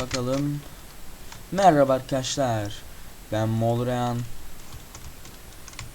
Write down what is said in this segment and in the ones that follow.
Bakalım. Merhaba arkadaşlar. Ben Molrean.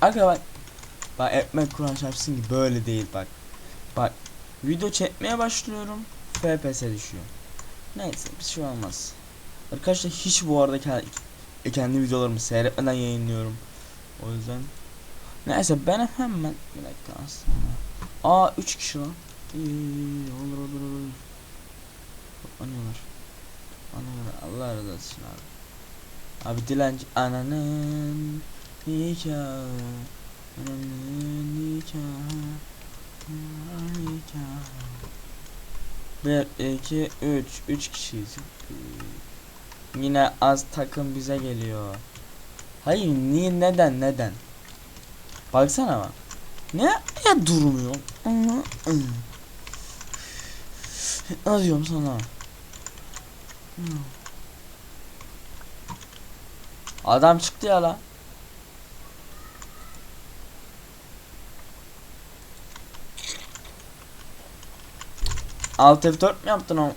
Arkadaşlar bak. Bak ekmek kuran çarpsın ki böyle değil bak. Bak. Video çekmeye başlıyorum. FPS düşüyor. Neyse bir şey olmaz. Arkadaşlar hiç bu arada kendi, kendi videolarımı seyretmeden yayınlıyorum. O yüzden. Neyse ben hemen bir dakika aslında. Aa 3 kişi lan. İyi, olur olur olur. Toplanıyorlar. Allah razı olsun abi. Abi dilenci ananın nikahı. Ananın nikahı. Nikahı. Bir, iki, üç. Üç kişiyiz. Yine az takım bize geliyor. Hayır niye neden neden? Baksana bak. Ne ya durmuyor? Ne diyorum sana? Adam çıktı ya la. Alt F4 mi yaptın o?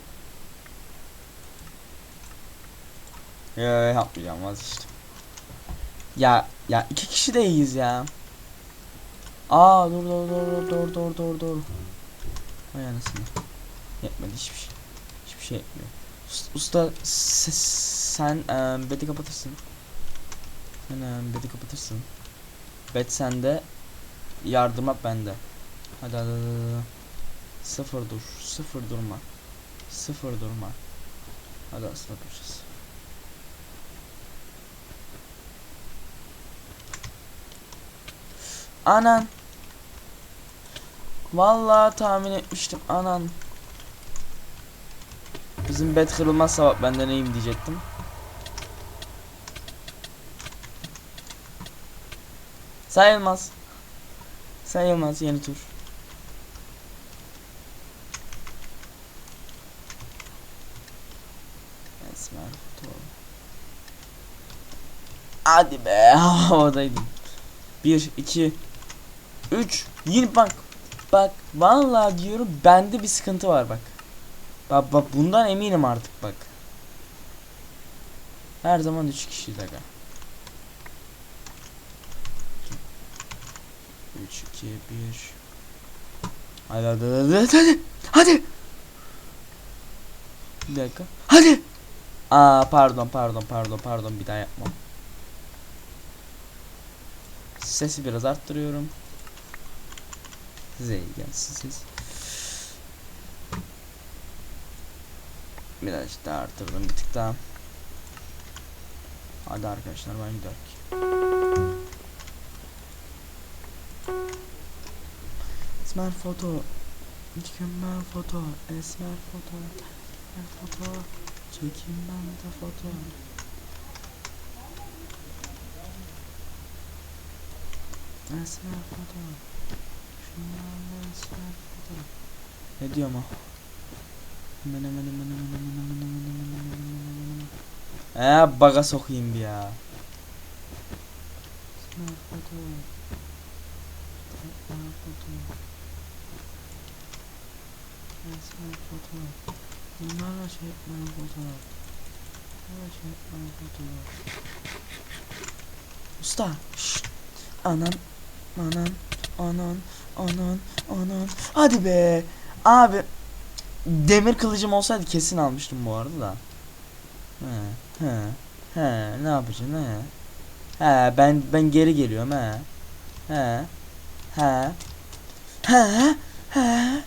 Yo, yapmayacağım vazgeçtim. Ya ya iki kişi de iyiyiz ya. Aa dur dur dur dur dur dur dur. Vay anasını. Yetmedi hiçbir şey. Hiçbir şey yetmiyor. Us- Usta se- sen eee beti kapatırsın. Sen eee beti kapatırsın. Bet sende. Yardıma bende. Hadi hadi hadi. hadi. Sıfır dur. Sıfır durma. Sıfır durma. Hadi asla duracağız. Anan. Vallahi tahmin etmiştim anan. Bizim bet kırılmazsa bak ben de neyim diyecektim. Sayılmaz. Sayılmaz yeni tur. Esmer foto. Hadi be havadaydım. 1 2 3 Yine bak bak vallahi diyorum bende bir sıkıntı var bak. Bak bak bundan eminim artık bak. Her zaman 3 kişiyiz aga. 3 2 1 Hadi hadi hadi hadi hadi hadi Bir dakika. Hadi Aa pardon pardon pardon pardon bir daha yapmam. Sesi biraz arttırıyorum. Size iyi gelsin ses Biraz daha arttırdım bir tık daha. Hadi arkadaşlar ben gidiyorum. Esmer foto. Mükemmel foto. Esmer foto. Esmer foto. Çekin ben de foto. Esmer foto. Şunlarla esmer foto. Ne diyor ama ee baga sokayım bir ya. Bunlarla çekmem fotoğraf. Bunlarla çekmem fotoğraf. Usta. Şşt. Anan. Anan. Anan. Anan. Anan. Hadi be. Abi. Demir kılıcım olsaydı kesin almıştım bu arada da He he He ne yapacaksın he He ben ben geri geliyorum he He He He He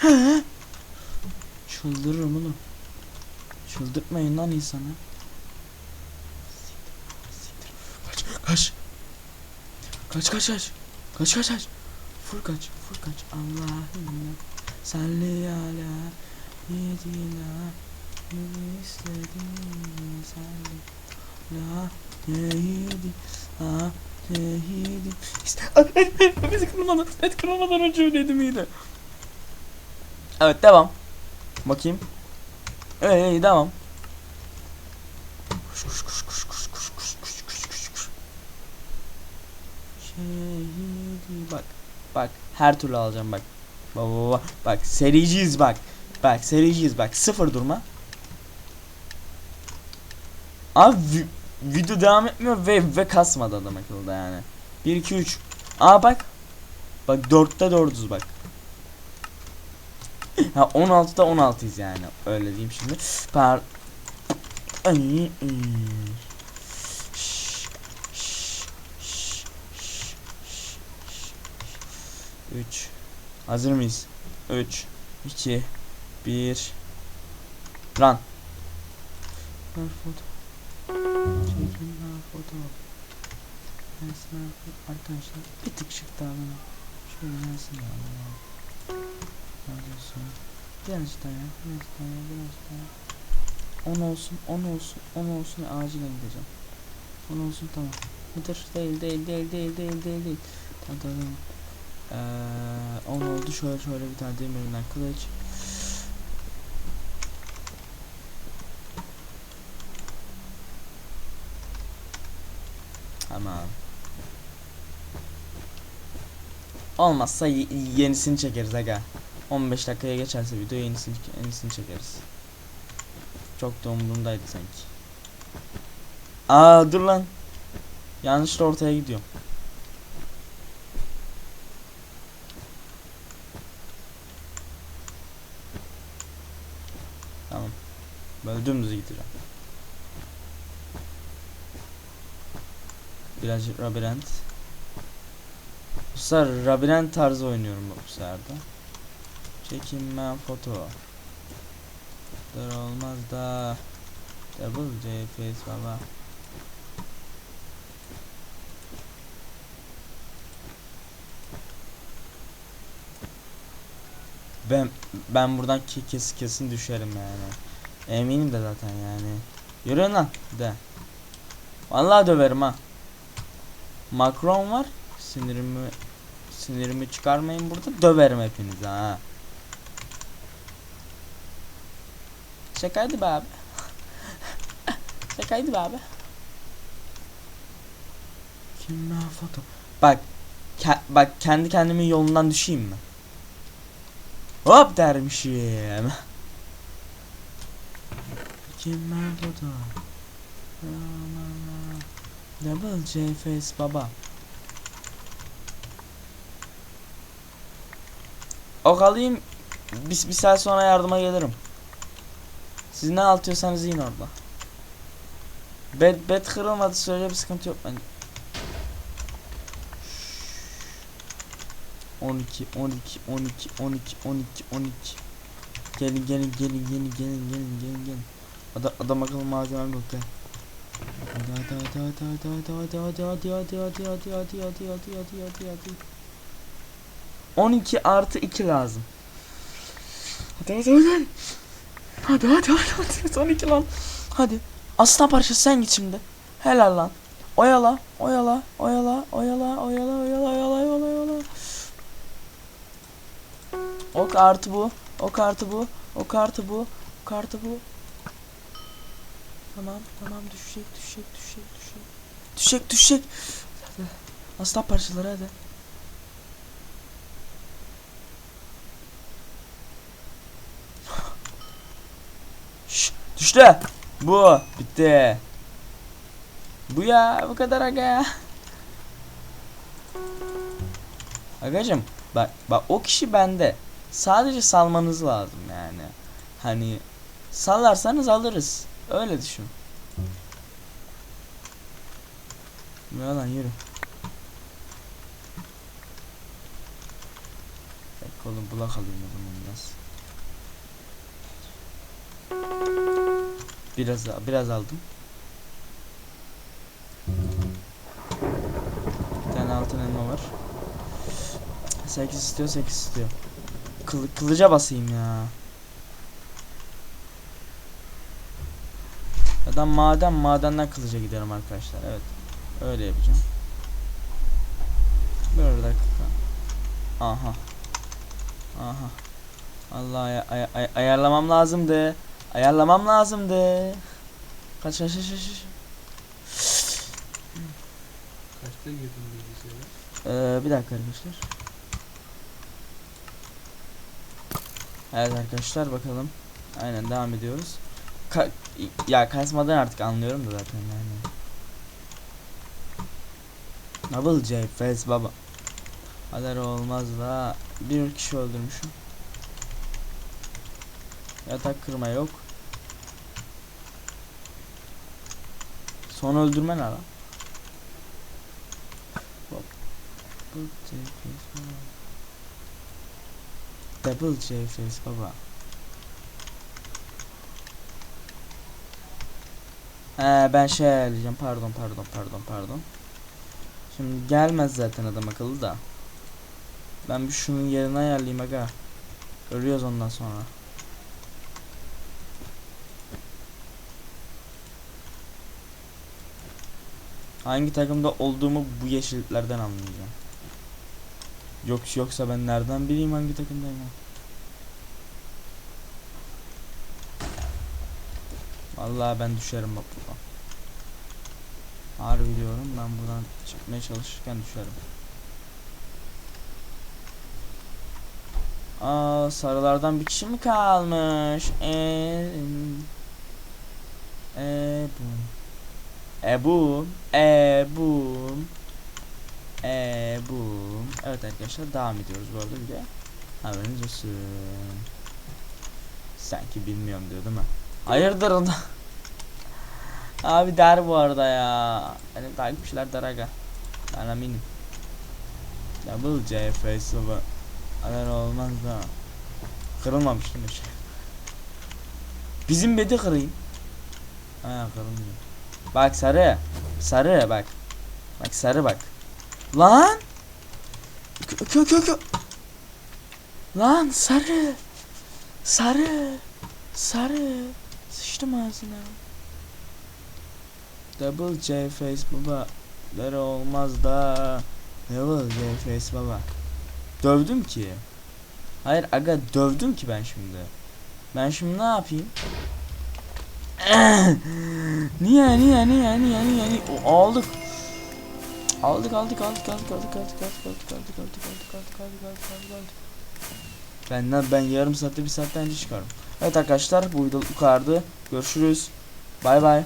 He Çıldırırım oğlum. Çıldırtmayın lan insanı. Kaç kaç. Kaç kaç kaç. Kaç kaç kaç. Full kaç full kaç. Allah'ım salli ala yedina Yedi istediğini salli La yedi La yedi Bizi kırmadan Et kırmadan önce öyleydim iyiydi Evet devam Bakayım. İyi devam. Kuş kuş kuş kuş kuş kuş kuş kuş kuş kuş kuş. Şehidi bak. Bak her türlü alacağım bak. Bak bak bak. Bak sericiyiz bak. Bak sericiyiz bak. Sıfır durma. Abi vi- video devam etmiyor ve ve kasmadı adam akıllı yani. 1 2 3. Aa bak. Bak 4'te 4'üz bak. Ha 16'da 16'yız yani. Öyle diyeyim şimdi. Per Ay, ay. Hazır mıyız? 3 2 1 Run. Arkadaşlar bir tık şık daha bana. Şöyle gelsin ya. Neredesin? Biraz daha ya, biraz daha ya, biraz daha ya. 10 olsun, 10 olsun, 10 olsun acilen gideceğim. 10 olsun tamam. Mıdır? Değil, değil, değil, değil, değil, değil. Tamam, tamam, tamam. Ee, 10 oldu. Şöyle şöyle bir tane demirinden kılıç. Tamam. Olmazsa ye- yenisini çekeriz aga. 15 dakikaya geçerse video yenisini, yenisini çekeriz. Çok da umurumdaydı sanki. Aa dur lan. Yanlışla ortaya gidiyorum. Tamam. Dümdüz gideceğim. Birazcık labirent. Bu sefer labirent tarzı oynuyorum bu sefer de. Çekinme foto. Dur olmaz da. Double J face baba. Ben ben buradan ki kes, kesin düşerim yani. Eminim de zaten yani. Yürü lan de. Vallahi döverim ha. Macron var. Sinirimi sinirimi çıkarmayın burada. Döverim hepinizi ha. Şakaydı be abi. Şakaydı be abi. Kim ben foto? Bak. ke- bak kendi kendimin yolundan düşeyim mi? Hop dermişim. Kim ben foto? Double J face baba. Ok alayım. Bir, bir saat sonra yardıma gelirim. Siz ne altıyorsanız yiyin orada. Bed, bed kırılmadı sürece bir sıkıntı yok bence. 12 12 12 12 12 12 Gelin gelin gelin gelin gelin gelin gelin gelin Adam, adam akıllı malzemem yok gel Hadi hadi hadi hadi hadi hadi hadi hadi hadi. Hadi hadi hadi hadi hadi. Hadi hadi hadi 12 artı 2 lazım Hadi hadi hadi Hadi hadi hadi hadi son 12 lan. Hadi. Aslan parçası sen git şimdi. Helal lan. Oyala oyala oyala oyala oyala oyala oyala oyala oyala. Ok artı bu Ok artı bu Ok artı bu Ok artı bu Tamam tamam. Düşecek düşecek düşecek düşecek. Düşecek düşecek. Hadi. Parçaları hadi. Şşş düştü. Bu bitti. Bu ya bu kadar aga. Agacım bak bak o kişi bende. Sadece salmanız lazım yani. Hani Sallarsanız alırız Öyle düşün. Lan yürü. Tek oğlum bulak alayım o zaman biraz. Biraz biraz aldım. Bir tane altın elma var. 8 istiyor 8 istiyor. Kılı, kılıca basayım ya Ya da maden madenden kılıca giderim arkadaşlar evet Öyle yapacağım Bir dakika Aha Aha Allah ay- ay- ay- ayarlamam lazımdı Ayarlamam lazımdı Kaç kaç kaç kaç kaç. Kaçta girdin bilgisayara? Ee, bir dakika arkadaşlar. Evet arkadaşlar bakalım. Aynen devam ediyoruz. ka- ya kasmadan artık anlıyorum da zaten yani. Double J Face baba. Haber olmaz da bir kişi öldürmüşüm. Yatak kırma yok. Son öldürme ne lan? Double J Face baba. Double J Face baba. He ben şey ayarlayacağım pardon pardon pardon pardon. Şimdi gelmez zaten adam akıllı da. Ben bir şunun yerini ayarlayayım aga. Görüyoruz ondan sonra. Hangi takımda olduğumu bu yeşilliklerden anlayacağım. Yok yoksa ben nereden bileyim hangi takımdayım ya? Vallahi ben düşerim bak buradan. Harbi diyorum ben buradan çıkmaya çalışırken düşerim. Aa sarılardan bir kişi mi kalmış? Eee Ebu Ebu Ebu Ebu Evet arkadaşlar devam ediyoruz bu arada bir de Haberiniz olsun Sanki bilmiyorum diyor değil mi? Hayırdır da Abi der bu arada ya. Benim takipçiler der aga. Ben eminim. Double J face baba Haber olmaz da. Kırılmamış mi şey? Bizim bedi kırayım. Ha kırılmıyor. Bak sarı. Sarı bak. Bak sarı bak. Lan! Kö kö kö kö. Lan sarı. Sarı. Sarı. Sıçtım ağzına Double J face baba Lere olmaz da Double J face baba Dövdüm ki Hayır aga dövdüm ki ben şimdi Ben şimdi ne yapayım Niye niye niye niye niye niye O, aldık Aldık aldık aldık aldık aldık aldık aldık aldık aldık aldık aldık aldık aldık aldık aldık Benden ben yarım saatte bir saatten önce çıkarım Evet arkadaşlar bu video bu kadardı Görüşürüz Bay bay